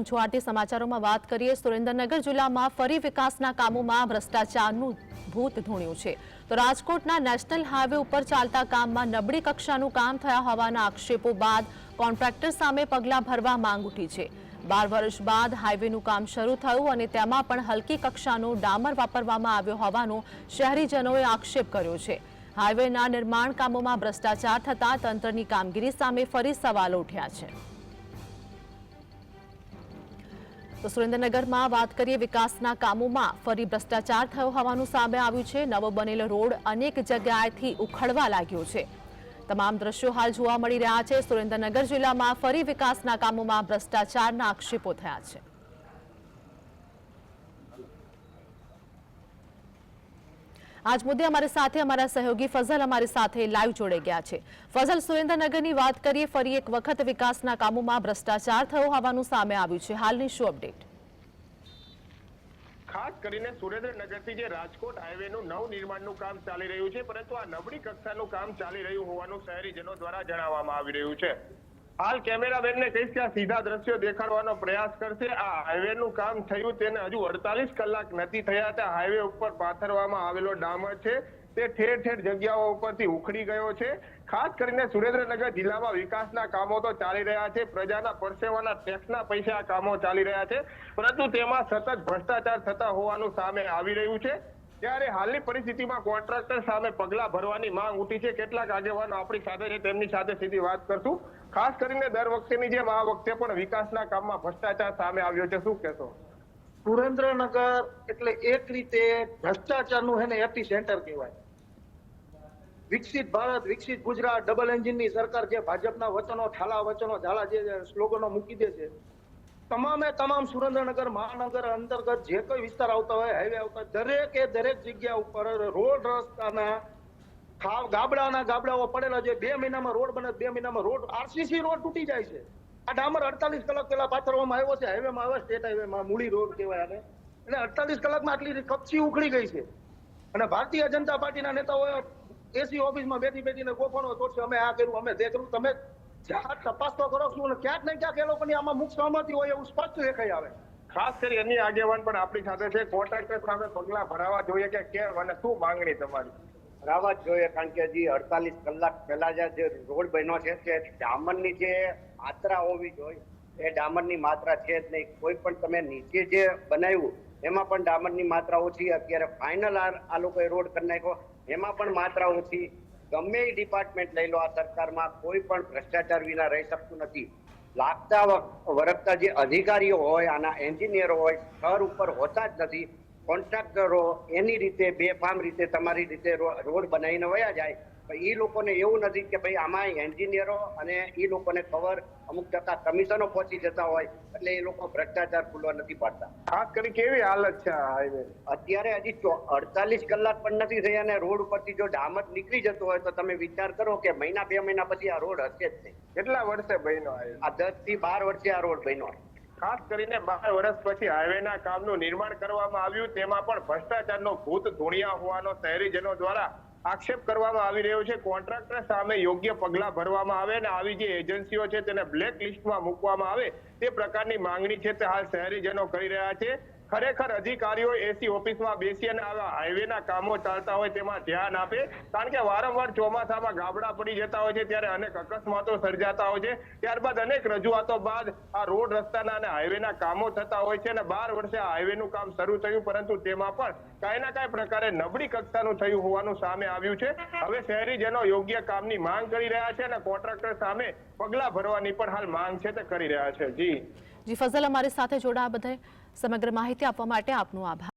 હું છું સમાચારોમાં વાત કરીએ, સુરેન્દ્રનગર જિલ્લામાં ફરી વિકાસના કામોમાં ભ્રષ્ટાચારનું ભૂત ધૂણ્યું છે. તો રાજકોટના નેશનલ હાઈવે ઉપર ચાલતા કામમાં નબળી કક્ષાનું કામ થયા હોવાના આક્ષેપો બાદ કોન્ટ્રાક્ટર સામે પગલાં ભરવા માંગ ઉઠી છે. બાર વર્ષ બાદ હાઈવેનું કામ શરૂ થયું અને તેમાં પણ હલકી કક્ષાનો ડામર વાપરવામાં આવ્યો હોવાનો શહેરીજનોએ આક્ષેપ કર્યો છે. હાઈવેના નિર્માણ કામોમાં ભ્રષ્ટાચાર થતાં તંત્રની કામગીરી સામે ફરી સવાલો ઉઠ્યા છે. તો સુરેન્દ્રનગરમાં વાત કરીએ વિકાસના કામોમાં. ફરી ભ્રષ્ટાચાર થયો હોવાનું સામે આવ્યું છે. નવો બનેલો રોડ અનેક જગ્યાએથી ઉખડવા લાગ્યો છે. તમામ દ્રશ્યો હાલ જોવા મળી રહ્યા છે. સુરેન્દ્રનગર જિલ્લામાં ફરી વિકાસના કામોમાં ભ્રષ્ટાચારના આક્ષેપો થયા છે. આજ મુદ્દે અમારી સાથે અમારા સહયોગી ફઝલ અમારી સાથે લાઈવ જોડાઈ ગયા છે. ફઝલ, સુરેન્દ્રનગરની વાત કરીએ, ફરી એક વખત વિકાસના કામોમાં ભ્રષ્ટાચાર થયો હોવાનું સામે આવ્યું છે. હાલની શું અપડેટ? ખાસ કરીને સુરેન્દ્રનગરથી જે રાજકોટ હાઈવેનું નવ નિર્માણનું કામ ચાલી રહ્યું છે, પરંતુ આ નબળી કક્ષાનું કામ ચાલી રહ્યું હોવાનું શહેરીજનો દ્વારા જણાવવામાં આવી રહ્યું છે. હાલ કેમેરામેનને કહીશ કે આ સીધા દ્રશ્યો દેખાડવાનો પ્રયાસ કરશે. આ હાઈવેનું કામ થયું તેને હજુ અડતાલીસ કલાક નથી થયા ત્યાં હાઈવે ઉપર પાથરવામાં આવેલો ડામર છે. તે ઠેર ઠેર જગ્યાઓ ઉપરથી ઉખડી ગયો છે. ખાસ કરીને સુરેન્દ્રનગર જિલ્લામાં વિકાસના કામો તો ચાલી રહ્યા છે. પ્રજાના પરસેવાના ટેક્સના પૈસા કામો ચાલી રહ્યા છે. પરંતુ તેમાં સતત ભ્રષ્ટાચાર થતા હોવાનું સામે આવી રહ્યું છે. ત્યારે હાલની પરિસ્થિતિમાં કોન્ટ્રાક્ટર સામે પગલા ભરવાની માંગ ઉઠી છે. કેટલાક આગેવાનો આપણી સાથે છે તેમની સાથે સીધી વાત કરશું. ખાસ કરીને દર વખતેની જેમ આ વખતે પણ વિકાસના કામમાં ભ્રષ્ટાચાર સામે આવ્યો છે. શું કહેશો? સુરેન્દ્રનગર એટલે એક રીતે ભ્રષ્ટાચારનું હે ને એપી સેન્ટર કહેવાય. વિકસિત ભારત, વિકસિત ગુજરાત ડબલ એન્જિનની સરકાર જે ભાજપના વચનો, ઠાલા વચનો, ઝાલા જે સ્લોગનો મૂકી દે છે તમામે તમામ સુરેન્દ્રનગર મહાનગર અંતર્ગત જે કોઈ વિસ્તાર આવતા હોય હાઈવે આવતા દરેકે દરેક જગ્યા ઉપર રોડ રસ્તાના ખાવ, ગાબડાના ગાબડાઓ પડેલા છે. બે મહિનામાં રોડ બને, બે મહિનામાં રોડ આરસીસી રોડ તૂટી જાય છે. આ ડામર અડતાલીસ કલાક પહેલા પાથરવામાં આવ્યો છે. હાઈવેમાં આવે સ્ટેટ હાઈવેમાં મૂળી રોડ કહેવાય આને. એટલે અડતાલીસ કલાકમાં આટલી કપચી ઉખડી ગઈ છે. અને ભારતીય જનતા પાર્ટીના નેતાઓએ એસી ઓફિસમાં બેઠી બેઠીને ગોફણો તોડશે અમે આ કર્યું, અમે તે કર્યું. તમે તપાસ તો કરો શું ક્યાંક ને ક્યાંક એ લોકોની આમાં મુખ સહમતિ હોય એવું સ્પષ્ટ દેખાઈ આવે. ખાસ કરી એની આગેવાન પણ આપણી સાથે છે. કોન્ટ્રાક્ટર સામે પગલા ભરાવા જોઈએ કે કેમ અને શું માંગણી તમારી? ભરાવા જ જોઈએ કારણ કે હજી અડતાલીસ કલાક પહેલા જે જે રોડ બન્યો છે તે ડામરની જે માત્રા હોવી જોઈએ. એ ડામરની માત્રા છે જ નહીં. કોઈ પણ તમે નીચે જે બનાવ્યું એમાં પણ ડામરની માત્રા ઓછી. અત્યારે ફાઇનલ આ આ લોકોએ રોડ કરી નાખ્યો. એમાં પણ માત્રા ઓછી. ગમે એ ડિપાર્ટમેન્ટ લઈ લો, આ સરકારમાં કોઈ પણ ભ્રષ્ટાચાર વિના રહી શકતું નથી. લાગતા વરખતા જે અધિકારીઓ હોય, આના એન્જિનિયરો હોય સ્થળ ઉપર હોતા જ નથી. કોન્ટ્રાક્ટરો એની રીતે બેફામ રીતે, તમારી રીતે રોડ બનાવીને વયા જાય. એ લોકોને એવું નથી કે ભાઈ આમાં એન્જિનિયરો અને એ લોકોને ખબર અમુક ટકા કમિશનો પહોંચી જતા હોય એટલે એ લોકો ભ્રષ્ટાચાર ખુલવા નથી પાડતા. ખાસ કરી કેવી હાલત છે હાઈવે અત્યારે હજી અડતાલીસ કલાક પણ નથી થયા અને રોડ ઉપરથી જો ડામર નીકળી જતો હોય તો તમે વિચાર કરો કે મહિના બે મહિના પછી આ રોડ હશે જ નહીં. કેટલા વર્ષે બન્યો આ દસથી બાર વર્ષે આ રોડ બન્યો. ખાસ કરીને બાર વર્ષ પછી હાઈવેના કામનું નિર્માણ કરવામાં આવ્યું તેમાં પણ ભ્રષ્ટાચારનો ભૂત ધૂણિયા હોવાનો શહેરીજનો દ્વારા આક્ષેપ કરવામાં આવી રહ્યો છે. કોન્ટ્રાક્ટર સામે યોગ્ય પગલા ભરવામાં આવે અને આવી જે એજન્સીઓ છે તેને બ્લેક લિસ્ટમાં મૂકવામાં આવે તે પ્રકારની માંગણી છે તે હાલ શહેરીજનો કરી રહ્યા છે. ખરેખર અધિકારીઓ એસી ઓફિસમાં બેસી અને આવા હાઈવેના કામો ચાલતા હોય તેમાં ધ્યાન આપે. કારણ કે વારંવાર ચોમાસામાં ગાબડા પડી જતા હોય છે, ત્યારે અનેક અકસ્માતો સર્જાતા હોય છે. ત્યારબાદ અનેક રજૂઆતો બાદ આ રોડ રસ્તાના અને હાઈવેના કામો થતા હોય છે અને બાર વર્ષે આ હાઈવેનું કામ શરૂ થયું, પરંતુ તેમાં પણ કાંઈ ના કાંઈ પ્રકારે નબળી કક્ષાનું થયું હોવાનું સામે આવ્યું છે. હવે શહેરીજનો યોગ્ય કામની માંગ કરી રહ્યા છે અને કોન્ટ્રાક્ટર સામે પગલા ભરવાની પણ હાલ માંગ છે તે કરી રહ્યા છે. જી. જી, ફઝલ, અમારી સાથે જોડાયા બધાય સમગ્ર માહિતી આપવા માટે આપનો આભાર.